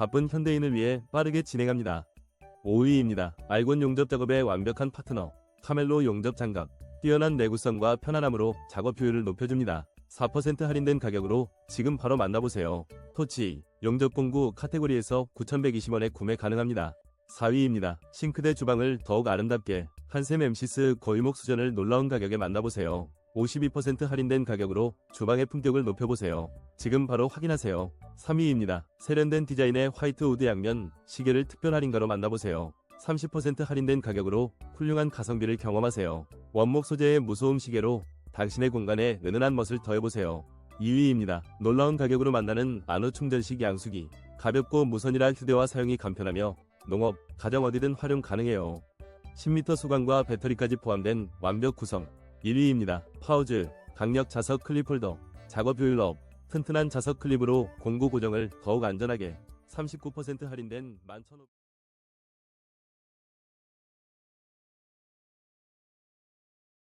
바쁜 현대인을 위해 빠르게 진행합니다. 5위입니다. 알곤 용접 작업의 완벽한 파트너. 카멜로 용접 장갑. 뛰어난 내구성과 편안함으로 작업 효율을 높여줍니다. 4% 할인된 가격으로 지금 바로 만나보세요. 토치, 용접 공구 카테고리에서 9,120원에 구매 가능합니다. 4위입니다. 싱크대 주방을 더욱 아름답게 한샘 MC스 고유목 수전을 놀라운 가격에 만나보세요. 52% 할인된 가격으로 주방의 품격을 높여보세요. 지금 바로 확인하세요. 3위입니다. 세련된 디자인의 화이트 우드 양면 시계를 특별 할인가로 만나보세요. 30% 할인된 가격으로 훌륭한 가성비를 경험하세요. 원목 소재의 무소음 시계로 당신의 공간에 은은한 멋을 더해보세요. 2위입니다. 놀라운 가격으로 만나는 나노 충전식 양수기. 가볍고 무선이라 휴대와 사용이 간편하며 농업, 가정 어디든 활용 가능해요. 10m 수광과 배터리까지 포함된 완벽 구성. 1위입니다. 파우즈, 강력 자석 클립 홀더, 작업 효율 업, 튼튼한 자석 클립으로 공구 고정을 더욱 안전하게 39% 할인된 11,500